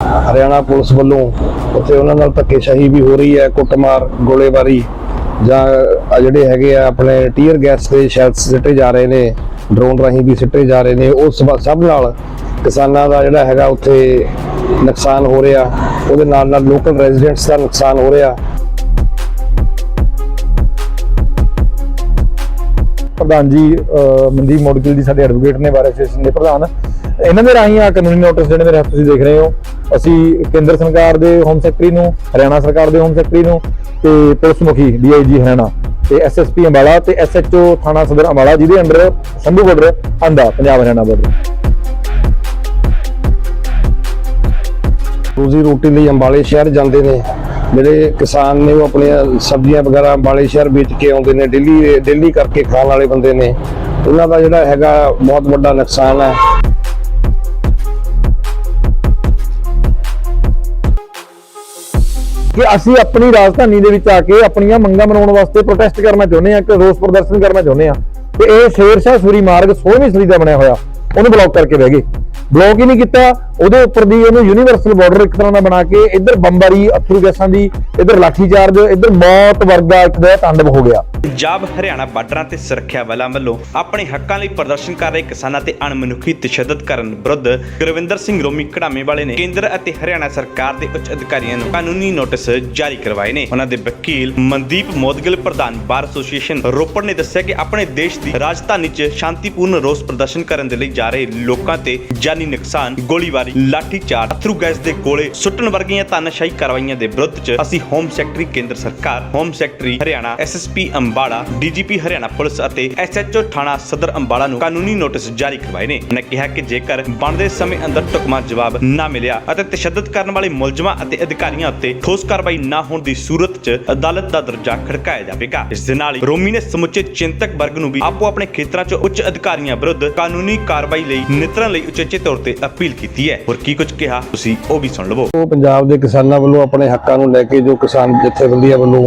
Haryana police ਵੱਲੋਂ ਉੱਥੇ ਉਹਨਾਂ ਨਾਲ ਧੱਕੇਸ਼ਾਹੀ ਵੀ ਹੋ ਰਹੀ ਹੈ, ਕੁੱਟਮਾਰ, ਗੋਲੇਬਾਰੀ ਜਾਂ ਆਹ ਜਿਹੜੇ ਹੈਗੇ ਆ ਆਪਣੇ ਟੀਅਰ ਗੈਸ ਦੇ ਸ਼ੈਲਸ ਸਿੱਟੇ ਜਾ ਰਹੇ ਨੇ ਡਰੋਨ ਰਾਹੀਂ ਵੀ ਸਿੱਟੇ ਜਾ ਰਹੇ ਨੇ ਉਸ ਸਭ- ਨਾਲ ਕਿਸਾਨਾਂ ਦਾ ਜਿਹੜਾ ਹੈਗਾ ਉੱਥੇ ਨੁਕਸਾਨ ਹੋ ਰਿਹਾ, ਉਹਦੇ ਨਾਲ ਨਾਲ ਲੋਕਲ ਰੈਜ਼ੀਡੈਂਟਸ ਦਾ ਨੁਕਸਾਨ ਹੋ ਰਿਹਾ। ਪ੍ਰਧਾਨ ਜੀ ਮਨਦੀਪ ਮੋਡਗਿਲ ਜੀ, ਸਾਡੇ ਐਡਵੋਕੇਟ ਨੇ ਬਾਰ ਐਸੋਸੀਏਸ਼ਨ ਦੇ ਪ੍ਰਧਾਨ। ਇਹਨਾਂ ਦੇ ਰਾਹੀਂ ਆ ਕਾਨੂੰਨੀ ਨੋਟਿਸ ਜਿਹੜੇ ਮੇਰੇ ਹੱਥ ਤੁਸੀਂ ਦੇਖ ਰਹੇ ਹੋ। ਅਸੀਂ ਕੇਂਦਰ ਸਰਕਾਰ ਦੇ ਹੋਮ ਸੈਕਟਰੀ ਨੂੰ, ਹਰਿਆਣਾ ਸਰਕਾਰ ਦੇ ਹੋਮ ਸੈਕਟਰੀ ਨੂੰ ਤੇ ਪੁਲਿਸ ਮੁਖੀ ਡੀਆਈਜੀ ਹਰਿਆਣਾ ਤੇ ਐਸਐਸਪੀ ਅੰਬਾਲਾ ਤੇ ਐਸਐਚਓ ਥਾਣਾ ਸਦਰ ਅੰਬਾਲਾ ਜਿਹਦੇ ਅੰਡਰ ਸ਼ੰਭੂ ਬਾਰਡਰ ਆਂਦਾ ਪੰਜਾਬ ਹਰਿਆਣਾ ਬਾਰਡਰ। ਰੋਜ਼ੀ ਰੋਟੀ ਲਈ ਅੰਬਾਲੇ ਸ਼ਹਿਰ ਜਾਂਦੇ ਨੇ, ਜਿਹੜੇ ਕਿਸਾਨ ਨੇ ਉਹ ਆਪਣੀਆਂ ਸਬਜ਼ੀਆਂ ਵਗੈਰਾ ਅੰਬਾਲੇ ਸ਼ਹਿਰ ਵੇਚ ਕੇ ਆਉਂਦੇ ਨੇ ਡੇਲੀ ਡੇਲੀ ਕਰਕੇ ਖਾਣ ਵਾਲੇ ਬੰਦੇ ਨੇ, ਉਹਨਾਂ ਦਾ ਜਿਹੜਾ ਹੈਗਾ ਬਹੁਤ ਵੱਡਾ ਨੁਕਸਾਨ ਹੈ। ਕਿ ਅਸੀਂ ਆਪਣੀ ਰਾਜਧਾਨੀ ਦੇ ਵਿੱਚ ਆ ਕੇ ਆਪਣੀਆਂ ਮੰਗਾਂ ਮਨਾਉਣ ਵਾਸਤੇ ਪ੍ਰੋਟੈਸਟ ਕਰਨਾ ਚਾਹੁੰਦੇ ਆ ਕਿ ਰੋਸ ਪ੍ਰਦਰਸ਼ਨ ਕਰਨਾ ਚਾਹੁੰਦੇ ਆ ਤੇ ਇਹ ਸ਼ੇਰ ਸ਼ਾਹ ਸੂਰੀ ਮਾਰਗ 16ਵੀਂ ਸਦੀ ਦਾ ਬਣਿਆ ਹੋਇਆ, ਉਹਨੂੰ ਬਲੌਕ ਕਰਕੇ ਬਹਿ ਗਏ। ਬਲੌਕ ਹੀ ਨਹੀਂ ਕੀਤਾ। ਉਹਦੇ ਉੱਪਰ ਦੀ ਉਹਨੂੰ ਯੂਨੀਵਰਸਲ ਬਾਰਡਰ ਇੱਕ ਤਰ੍ਹਾਂ ਦਾ ਬਣਾ ਕੇ ਇੱਧਰ ਬੰਬਾਰੀ, ਅਥਰੂ ਗੈਸਾਂ ਦੀ, ਇੱਧਰ ਲਾਠੀ ਚਾਰਜ, ਇੱਧਰ ਮੌਤ ਵਰਗਾ ਇੱਕ ਦਾ ਤਾਂਡਵ ਹੋ ਗਿਆ। ਪੰਜਾਬ, ਹਰਿਆਣਾ ਬਾਰਡਰਾਂ ਤੇ ਸੁਰੱਖਿਆ ਬਲਾਂ ਵੱਲੋਂ ਆਪਣੇ ਹੱਕਾਂ ਲਈ ਪ੍ਰਦਰਸ਼ਨ ਕਰ ਰਹੇ ਕਿਸਾਨਾਂ ਤੇ ਅਣਮਨੁੱਖੀ ਤਸ਼ੱਦਦ ਕਰਨ ਵਿਰੁੱਧ ਗੁਰਵਿੰਦਰ ਸਿੰਘ ਰੋਮੀ ਕਢਾਮੇ ਵਾਲੇ ਨੇ ਕੇਂਦਰ ਅਤੇ ਹਰਿਆਣਾ ਸਰਕਾਰ ਦੇ ਉੱਚ ਅਧਿਕਾਰੀਆਂ ਨੂੰ ਕਾਨੂੰਨੀ ਨੋਟਿਸ ਜਾਰੀ ਕਰਵਾਏ ਨੇ। ਉਹਨਾਂ ਦੇ ਵਕੀਲ ਮਨਦੀਪ ਮੋਦਗਿਲ, ਪ੍ਰਧਾਨ ਬਾਰ ਐਸੋਸੀਏਸ਼ਨ ਰੋਪੜ ਨੇ ਦੱਸਿਆ ਕਿ ਆਪਣੇ ਦੇਸ਼ ਦੀ ਰਾਜਧਾਨੀ 'ਚ ਸ਼ਾਂਤੀਪੂਰਨ ਰੋਸ ਪ੍ਰਦਰਸ਼ਨ ਕਰਨ ਦੇ ਲਈ ਜਾ ਰਹੇ ਲੋਕਾਂ ਤੇ ਜਾਨੀ ਨੁਕਸਾਨ, ਗੋਲੀਬਾਰੀ ਲਾਠੀ ਚਾਰ ਅਥਰੂ ਗੈਸ ਦੇ ਗੋਲੇ, ਸੁੱਟਣ ਵਰਗੀਆਂ ਤਾਨਾਸ਼ਾਹੀ ਕਾਰਵਾਈਆਂ ਦੇ ਵਿਰੁੱਧ 'ਚ ਅਸੀਂ ਹੋਮ ਸੈਕਟਰੀ ਕੇਂਦਰ ਸਰਕਾਰ home secretary Haryana SSP Ambala DGP Haryana police ਅਤੇ ਐਸਐਚਓ ਥਾਣਾ ਸਦਰ ਅੰਬਾਲਾ ਨੂੰ ਕਾਨੂੰਨੀ ਨੋਟਿਸ ਜਾਰੀ ਕਰਵਾਏ ਨੇ। ਉਹਨੇ ਕਿਹਾ ਕਿ ਜੇਕਰ ਬਣਦੇ ਸਮੇਂ ਅੰਦਰ ਟੁਕਮਾ ਜਵਾਬ ਨਾ ਮਿਲਿਆ ਅਤੇ ਤਸ਼ੱਦਦ ਕਰਨ ਵਾਲੇ ਮੁਲਜ਼ਮਾਂ ਅਤੇ ਅਧਿਕਾਰੀਆਂ ਉੱਤੇ ਠੋਸ ਕਾਰਵਾਈ ਨਾ ਹੋਣ ਦੀ ਸੂਰਤ 'ਚ ਅਦਾਲਤ ਦਾ ਦਰਜਾ ਖੜਕਾਇਆ ਜਾਵੇਗਾ। ਇਸ ਦੇ ਨਾਲ ਹੀ ਰੋਮੀ ਨੇ ਸਮੁੱਚੇ ਚਿੰਤਕ ਵਰਗ ਨੂੰ ਵੀ ਆਪੋ ਆਪਣੇ ਖੇਤਰਾਂ 'ਚ ਉੱਚ ਅਧਿਕਾਰੀਆਂ ਵਿਰੁੱਧ ਕਾਨੂੰਨੀ ਕਾਰਵਾਈ ਲਈ ਨਿਤਰਨ ਲਈ ਉਚੇਚੇ ਤੌਰ ਤੇ ਅਪੀਲ ਕੀਤੀ ਹੈ। ਹੋਰ ਕੀ ਕੁਝ ਕਿਹਾ, ਤੁਸੀਂ ਉਹ ਵੀ ਸੁਣ ਲਵੋ। ਉਹ ਪੰਜਾਬ ਦੇ ਕਿਸਾਨਾਂ ਵੱਲੋਂ ਆਪਣੇ ਹੱਕਾਂ ਨੂੰ ਲੈ ਕੇ ਜੋ ਕਿਸਾਨ ਜਥੇਬੰਦੀਆਂ ਵੱਲੋਂ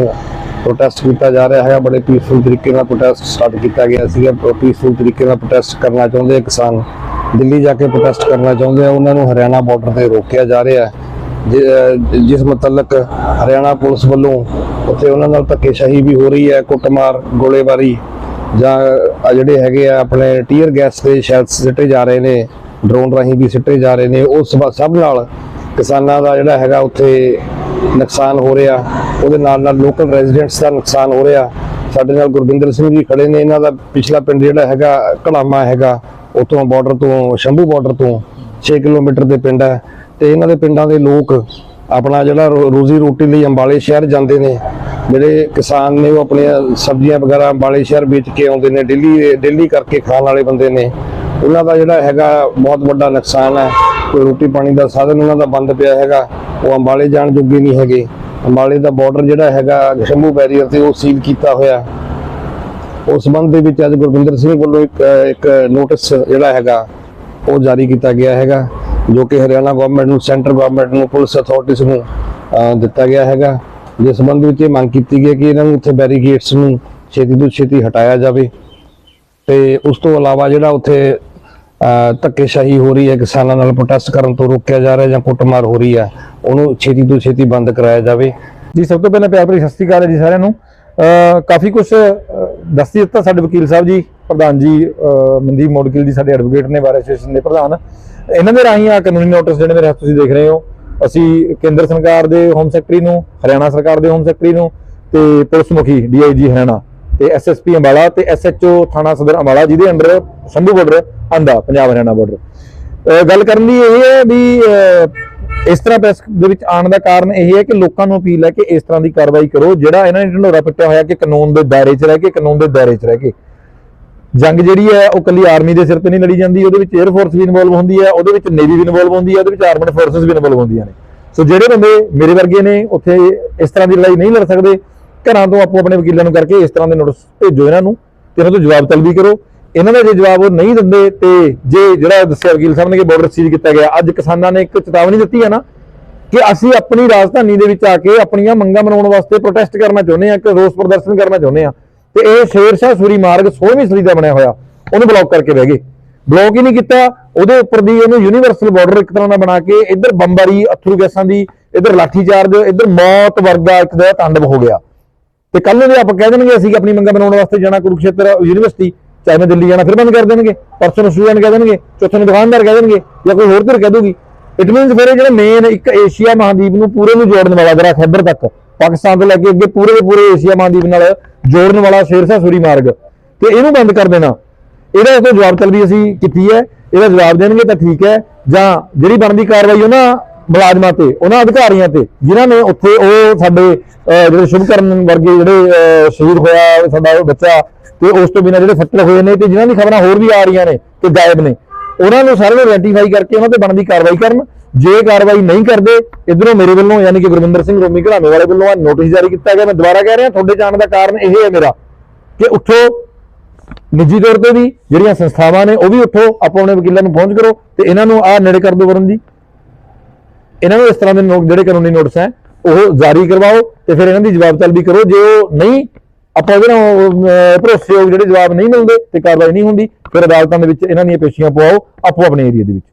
ਪ੍ਰੋਟੈਸਟ ਕੀਤਾ ਜਾ ਰਿਹਾ ਹੈ ਬੜੇ ਪੀਸਫੁਲ ਤਰੀਕੇ ਨਾਲ ਪ੍ਰੋਟੈਸਟ ਸਟਾਰਟ ਕੀਤਾ ਗਿਆ ਸੀਗਾ। ਪੀਸਫੁਲ ਤਰੀਕੇ ਨਾਲ ਪ੍ਰੋਟੈਸਟ ਕਰਨਾ ਚਾਹੁੰਦੇ ਕਿਸਾਨ। ਦਿੱਲੀ ਜਾ ਕੇ ਪ੍ਰੋਟੈਸਟ ਕਰਨਾ ਚਾਹੁੰਦੇ ਆ, ਉਹਨਾਂ ਨੂੰ ਹਰਿਆਣਾ ਬਾਰਡਰ ਤੇ ਰੋਕਿਆ ਜਾ ਰਿਹਾ ਹੈ। ਜਿਸ ਮੁਤਲਕ ਹਰਿਆਣਾ ਪੁਲਿਸ ਵੱਲੋਂ ਉੱਥੇ ਉਹਨਾਂ ਨਾਲ ਧੱਕੇਸ਼ਾਹੀ ਵੀ ਹੋ ਰਹੀ ਹੈ, ਕੁੱਟਮਾਰ, ਗੋਲੇਬਾਰੀ ਜਾਂ ਜਿਹੜੇ ਹੈਗੇ ਆ, ਆਪਣੇ ਟੀਅਰ ਗੈਸ ਦੇ ਸ਼ੈਲਸ ਸਿੱਟੇ ਜਾ ਰਹੇ ਨੇ ਡਰੋਨ ਰਾਹੀਂ ਵੀ ਸਿੱਟੇ ਜਾ ਰਹੇ ਨੇ। ਉਸ ਸਭ- ਨਾਲ ਕਿਸਾਨਾਂ ਦਾ ਜਿਹੜਾ ਹੈਗਾ ਉੱਥੇ ਨੁਕਸਾਨ ਹੋ ਰਿਹਾ। ਉਹਦੇ ਨਾਲ ਨਾਲ ਲੋਕਲ ਰੈਜ਼ੀਡੈਂਟਸ ਦਾ ਨੁਕਸਾਨ ਹੋ ਰਿਹਾ। ਸਾਡੇ ਨਾਲ ਗੁਰਵਿੰਦਰ ਸਿੰਘ ਜੀ ਖੜੇ ਨੇ। ਇਹਨਾਂ ਦਾ ਪਿਛਲਾ ਪਿੰਡ ਜਿਹੜਾ ਹੈਗਾ ਕੜਾਮਾ ਹੈਗਾ ਉਤੋਂ ਬਾਰਡਰ ਤੋਂ, ਸ਼ੰਭੂ ਬਾਰਡਰ ਤੋਂ 6 ਕਿਲੋਮੀਟਰ ਦੇ ਪਿੰਡ ਹੈ। ਤੇ ਇਹਨਾਂ ਦੇ ਪਿੰਡਾਂ ਦੇ ਲੋਕ ਆਪਣਾ ਜਿਹੜਾ ਰੋ- ਰੋਜ਼ੀ ਰੋਟੀ ਲਈ ਅੰਬਾਲੇ ਸ਼ਹਿਰ ਜਾਂਦੇ ਨੇ। ਜਿਹੜੇ ਕਿਸਾਨ ਨੇ ਉਹ ਆਪਣੀਆਂ ਸਬਜ਼ੀਆਂ ਵਗੈਰਾ ਅੰਬਾਲੇ ਸ਼ਹਿਰ ਵੇਚ ਕੇ ਆਉਂਦੇ ਨੇ। ਡੇਲੀ ਡੇਲੀ ਕਰਕੇ ਖਾਣ ਵਾਲੇ ਬੰਦੇ ਨੇ। ਉਹਨਾਂ ਦਾ ਜਿਹੜਾ ਹੈਗਾ ਬਹੁਤ ਵੱਡਾ ਨੁਕਸਾਨ ਹੈ। ਕੋਈ ਰੋਟੀ ਪਾਣੀ ਦਾ ਸਾਧਨ ਉਹਨਾਂ ਦਾ ਬੰਦ ਪਿਆ ਹੈਗਾ। ਉਹ ਅੰਬਾਲੇ ਜਾਣ ਜੋਗੇ ਨਹੀਂ ਹੈਗੇ। ਅੰਬਾਲੇ ਦਾ ਬਾਰਡਰ ਜਿਹੜਾ ਹੈਗਾ ਸ਼ੰਭੂ ਬੈਰੀਅਰ ਤੇ ਉਹ ਸੀਲ ਕੀਤਾ ਹੋਇਆ। ਉਸ ਸੰਬੰਧ ਦੇ ਵਿੱਚ ਅੱਜ ਗੁਰਵਿੰਦਰ ਸਿੰਘ ਵੱਲੋਂ ਇੱਕ ਇੱਕ ਨੋਟਿਸ ਜਿਹੜਾ ਹੈਗਾ, ਉਹ ਜਾਰੀ ਕੀਤਾ ਗਿਆ ਹੈਗਾ, ਜੋ ਕਿ ਹਰਿਆਣਾ ਗਵਰਨਮੈਂਟ ਨੂੰ ਸੈਂਟਰ ਗਵਰਨਮੈਂਟ ਨੂੰ, ਪੁਲਿਸ ਅਥਾਰਟੀਜ਼ ਨੂੰ ਦਿੱਤਾ ਗਿਆ ਹੈਗਾ। ਜਿਸ ਸੰਬੰਧ ਵਿੱਚ ਇਹ ਮੰਗ ਕੀਤੀ ਗਈ ਹੈ ਕਿ ਇਹਨਾਂ ਨੂੰ ਉੱਥੇ ਬੈਰੀਗੇਟਸ ਨੂੰ ਛੇਤੀ ਤੋਂ ਛੇਤੀ ਹਟਾਇਆ ਜਾਵੇ। ਤੇ ਉਸ ਤੋਂ ਇਲਾਵਾ ਜਿਹੜਾ ਉੱਥੇ ਧੱਕੇਸ਼ਾਹੀ ਹੋ ਰਹੀ ਹੈ, ਕਿਸਾਨਾਂ ਨਾਲ ਪ੍ਰੋਟੈਸਟ ਕਰਨ ਤੋਂ ਰੋਕਿਆ ਜਾ ਰਿਹਾ ਜਾਂ ਕੁੱਟਮਾਰ ਹੋ ਰਹੀ ਹੈ, ਉਹਨੂੰ ਛੇਤੀ ਤੋਂ ਛੇਤੀ ਬੰਦ ਕਰਾਇਆ ਜਾਵੇ। ਜੀ, ਸਭ ਤੋਂ ਪਹਿਲਾਂ ਪਿਆਰ ਭਰੀ ਸਤਿ ਸ਼੍ਰੀ ਅਕਾਲ ਹੈ ਜੀ ਸਾਰਿਆਂ ਨੂੰ। ਕਾਫੀ ਕੁਝ ਦੱਸ ਦਿੱਤਾ ਸਾਡੇ ਵਕੀਲ ਸਾਹਿਬ ਜੀ, ਪ੍ਰਧਾਨ ਜੀ ਮਨਦੀਪ ਮੋਡਗਿਲ ਜੀ ਸਾਡੇ ਐਡਵੋਕੇਟ ਨੇ ਬਾਰ ਐਸੋਸੀਏਸ਼ਨ ਦੇ ਪ੍ਰਧਾਨ। ਇਹਨਾਂ ਦੇ ਰਾਹੀਂ ਆ ਕਾਨੂੰਨੀ ਨੋਟਿਸ ਜਿਹੜੇ ਮੇਰੇ ਹੱਥ ਤੁਸੀਂ ਦੇਖ ਰਹੇ ਹੋ। ਅਸੀਂ ਕੇਂਦਰ ਸਰਕਾਰ ਦੇ ਹੋਮ ਸੈਕਟਰੀ ਨੂੰ, ਹਰਿਆਣਾ ਸਰਕਾਰ ਦੇ ਹੋਮ ਸੈਕਟਰੀ ਨੂੰ ਤੇ ਪੁਲਿਸ ਮੁਖੀ ਡੀਆਈਜੀ ਹਰਿਆਣਾ ਤੇ ਐਸਐਸਪੀ ਅੰਬਾਲਾ ਤੇ ਐਸਐਚਓ ਥਾਣਾ ਸਦਰ ਅੰਬਾਲਾ, ਜਿਹਦੇ ਅੰਡਰ ਸ਼ੰਭੂ ਬਾਰਡਰ ਆਂਦਾ ਪੰਜਾਬ ਹਰਿਆਣਾ ਬਾਰਡਰ ਗੱਲ ਕਰਨ ਦੀ ਇਹ ਹੈ ਵੀ ਇਸ ਤਰ੍ਹਾਂ ਪ੍ਰੈਸ ਦੇ ਵਿੱਚ ਆਉਣ ਦਾ ਕਾਰਨ ਇਹ ਹੈ ਕਿ ਲੋਕਾਂ ਨੂੰ ਅਪੀਲ ਹੈ ਕਿ ਇਸ ਤਰ੍ਹਾਂ ਦੀ ਕਾਰਵਾਈ ਕਰੋ। ਜਿਹੜਾ ਇਹਨਾਂ ਨੇ ਢੰਡੋਰਾ ਪਿੱਟਿਆ ਹੋਇਆ ਕਿ ਕਾਨੂੰਨ ਦੇ ਦਾਇਰੇ 'ਚ ਰਹਿ ਕੇ, ਕਾਨੂੰਨ ਦੇ ਦਾਇਰੇ 'ਚ ਰਹਿ ਕੇ। ਜੰਗ ਜਿਹੜੀ ਹੈ, ਉਹ ਕੱਲੀ ਆਰਮੀ ਦੇ ਸਿਰ ਤੇ ਨਹੀਂ ਲੜੀ ਜਾਂਦੀ, ਉਹਦੇ ਵਿੱਚ 에ਅਰ ਫੋਰਸ ਵੀ ਇਨਵੋਲਵ ਹੁੰਦੀ ਹੈ, ਉਹਦੇ ਵਿੱਚ ਨੇਵੀ ਵੀ ਇਨਵੋਲਵ ਹੁੰਦੀ ਹੈ, ਉਹਦੇ ਵਿੱਚ ਆਰਮਡ ਫੋਰਸਸ ਵੀ ਇਨਵੋਲਵ ਹੁੰਦੀਆਂ ਨੇ। ਸੋ ਜਿਹੜੇ ਬੰਦੇ ਮੇਰੇ ਵਰਗੇ ਨੇ, ਉੱਥੇ ਇਸ ਤਰ੍ਹਾਂ ਦੀ ਲੜਾਈ ਨਹੀਂ ਲੜ ਸਕਦੇ। ਘਰਾਂ ਤੋਂ ਆਪੋ ਆਪਣੇ ਵਕੀਲਾਂ ਨੂੰ ਕਰਕੇ ਇਸ ਤਰ੍ਹਾਂ ਦੇ ਨੋਟਿਸ ਭੇਜੋ ਇਹਨਾਂ ਨੂੰ ਤੇ ਇਹਨਾਂ ਤੋਂ ਜਵਾਬ ਤਲਬੀ ਕਰੋ। ਇਹਨਾਂ ਦਾ ਜੇ ਜਵਾਬ ਉਹ ਨਹੀਂ ਦਿੰਦੇ ਤੇ ਜੇ ਜਿਹੜਾ ਦੱਸਿਆ ਵਕੀਲ ਸਾਹਿਬ ਨੇ ਕਿ ਬਾਰਡਰ ਸੀਜ਼ ਕੀਤਾ ਗਿਆ, ਅੱਜ ਕਿਸਾਨਾਂ ਨੇ ਇੱਕ ਚੇਤਾਵਨੀ ਦਿੱਤੀ ਹੈ ਨਾ ਕਿ ਅਸੀਂ ਆਪਣੀ ਰਾਜਧਾਨੀ ਦੇ ਵਿੱਚ ਆ ਕੇ ਆਪਣੀਆਂ ਮੰਗਾਂ ਮਨਾਉਣ ਵਾਸਤੇ ਪ੍ਰੋਟੈਸਟ ਕਰਨਾ ਚਾਹੁੰਦੇ ਆ ਇੱਕ ਰੋਸ ਪ੍ਰਦਰਸ਼ਨ ਕਰਨਾ ਚਾਹੁੰਦੇ ਆ ਤੇ ਇਹ ਸ਼ੇਰ ਸ਼ਾਹ ਸੂਰੀ ਮਾਰਗ 16ਵੀਂ ਸਦੀ ਦਾ ਬਣਿਆ ਹੋਇਆ, ਉਹਨੂੰ ਬਲੌਕ ਕਰਕੇ ਬਹਿ ਗਏ। ਬਲੌਕ ਹੀ ਨਹੀਂ ਕੀਤਾ, ਉਹਦੇ ਉੱਪਰ ਦੀ ਇਹਨੂੰ ਯੂਨੀਵਰਸਲ ਬਾਰਡਰ ਇੱਕ ਤਰ੍ਹਾਂ ਦਾ ਬਣਾ ਕੇ ਇੱਧਰ ਬੰਬਾਰੀ, ਅਥਰੂ ਗੈਸਾਂ ਦੀ, ਇੱਧਰ ਲਾਠੀ ਚਾਰਜ, ਇੱਧਰ ਮੌਤ ਵਰਗਾ ਇੱਕ ਦਾ ਤਾਂਡਵ ਹੋ ਗਿਆ। ਤੇ ਕੱਲ ਨੂੰ ਜੇ ਆਪਾਂ ਕਹਿ ਦੇਣਗੇ ਅਸੀਂ ਆਪਣੀ ਮੰਗਾਂ ਬਣਾਉਣ ਵਾਸਤੇ ਜਾਣਾ ਕੁਰੂਕਸ਼ੇਤਰ ਯੂਨੀਵਰਸਿਟੀ, ਚਾਹੇ ਮੈਂ ਦਿੱਲੀ ਜਾਣਾ, ਫਿਰ ਬੰਦ ਕਰ ਦੇਣਗੇ। ਪਰਸੋਂ ਨੂੰ ਸਟੂਡੈਂਟ ਕਹਿ ਦੇਣਗੇ, ਚੌਥੇ ਨੂੰ ਦੁਕਾਨਦਾਰ ਕਹਿ ਦੇਣਗੇ, ਜਾਂ ਕੋਈ ਹੋਰ ਧਿਰ ਕਹਿ ਦੂਗੀ ਇਟ ਮੀਨਸ ਫਿਰ ਜਿਹੜਾ ਮੇਨ ਇੱਕ ਏਸ਼ੀਆ ਮਹਾਦੀਪ ਨੂੰ ਪੂਰੇ ਨੂੰ ਜੋੜਨ ਵਾਲਾ, ਜਿਹੜਾ ਖੈਬਰ ਤੱਕ, ਪਾਕਿਸਤਾਨ ਤੋਂ ਲੈ ਕੇ ਅੱਗੇ ਪੂਰੇ ਦੇ ਪੂਰੇ ਏਸ਼ੀਆ ਮਹਾਦੀਪ ਨਾਲ ਜੋੜਨ ਵਾਲਾ ਸ਼ੇਰਸ਼ਾਹ ਸੂਰੀ ਮਾਰਗ। ਤੇ ਇਹਨੂੰ ਬੰਦ ਕਰ ਦੇਣਾ। ਇਹਦਾ ਉਸ ਤੋਂ ਜਵਾਬ ਤਲਬੀ ਅਸੀਂ ਕੀਤੀ ਹੈ, ਇਹਦਾ ਜਵਾਬ ਦੇਣਗੇ ਤਾਂ ਠੀਕ ਹੈ, ਜਾਂ ਜਿਹੜੀ ਬਣਦੀ ਕਾਰਵਾਈ ਉਹਨਾਂ ਮੁਲਾਜ਼ਮਾਂ ਤੇ, ਉਹਨਾਂ ਅਧਿਕਾਰੀਆਂ ਤੇ, ਜਿਨ੍ਹਾਂ ਨੇ ਉੱਥੇ ਉਹ ਸਾਡੇ ਜਿਹੜੇ ਸ਼ੁਭਕਰਨ ਵਰਗੇ ਜਿਹੜੇ ਸ਼ਹੀਦ ਹੋਇਆ ਸਾਡਾ ਉਹ ਬੱਚਾ ਤੇ ਉਸ ਤੋਂ ਬਿਨਾਂ ਜਿਹੜੇ ਫੱਟੜ ਹੋਏ ਨੇ ਤੇ ਜਿਨ੍ਹਾਂ ਦੀ ਖਬਰਾਂ ਹੋਰ ਵੀ ਆ ਰਹੀਆਂ ਨੇ ਤੇ ਗਾਇਬ ਨੇ, ਉਹਨਾਂ ਨੂੰ ਸਾਰੇ ਨੂੰ ਆਇਡੈਂਟੀਫਾਈ ਕਰਕੇ ਉਹਨਾਂ ਤੇ ਬਣਦੀ ਕਾਰਵਾਈ ਕਰਨ। ਜੇ ਕਾਰਵਾਈ ਨਹੀਂ ਕਰਦੇ, ਇਧਰੋਂ ਮੇਰੇ ਵੱਲੋਂ ਯਾਨੀ ਕਿ ਗੁਰਵਿੰਦਰ ਸਿੰਘ ਰੋਮੀ ਘਰਾਣੇ ਵਾਲੇ ਵੱਲੋਂ ਆ ਨੋਟਿਸ ਜਾਰੀ ਕੀਤਾ ਗਿਆ। ਮੈਂ ਦੁਬਾਰਾ ਕਹਿ ਰਿਹਾ, ਤੁਹਾਡੇ ਜਾਣ ਦਾ ਕਾਰਨ ਇਹ ਹੈ ਮੇਰਾ ਕਿ ਉੱਠੋ ਨਿੱਜੀ ਤੌਰ ਤੇ ਵੀ ਜਿਹੜੀਆਂ ਸੰਸਥਾਵਾਂ ਨੇ, ਉਹ ਵੀ ਉੱਠੋ ਆਪੋ ਆਪਣੇ ਵਕੀਲਾਂ ਨੂੰ ਪਹੁੰਚ ਕਰੋ ਤੇ ਇਹਨਾਂ ਨੂੰ ਆਹ ਨੇੜੇ ਕਰ ਦਿਓ ਵਰਨ ਜੀ। ਇਹਨਾਂ ਨੂੰ ਇਸ ਤਰ੍ਹਾਂ ਦੇ ਨੋਟ ਜਿਹੜੇ ਕਾਨੂੰਨੀ ਨੋਟਿਸ ਹੈ, ਉਹ ਜਾਰੀ ਕਰਵਾਓ ਤੇ ਫਿਰ ਇਹਨਾਂ ਦੀ ਜਵਾਬ ਤਲਬੀ ਕਰੋ। ਜੇ ਉਹ ਨਹੀਂ, ਆਪਾਂ ਉਹਦੇ ਨਾਲ ਭਰੋਸੇਯੋਗ ਜਿਹੜੇ ਜਵਾਬ ਨਹੀਂ ਮਿਲਦੇ ਤੇ ਕਾਰਵਾਈ ਨਹੀਂ ਹੁੰਦੀ, ਫਿਰ ਅਦਾਲਤਾਂ ਦੇ ਵਿੱਚ ਇਹਨਾਂ ਦੀਆਂ ਪੇਸ਼ੀਆਂ ਪਵਾਓ ਆਪੋ ਆਪਣੇ ਏਰੀਆ ਦੇ ਵਿੱਚ।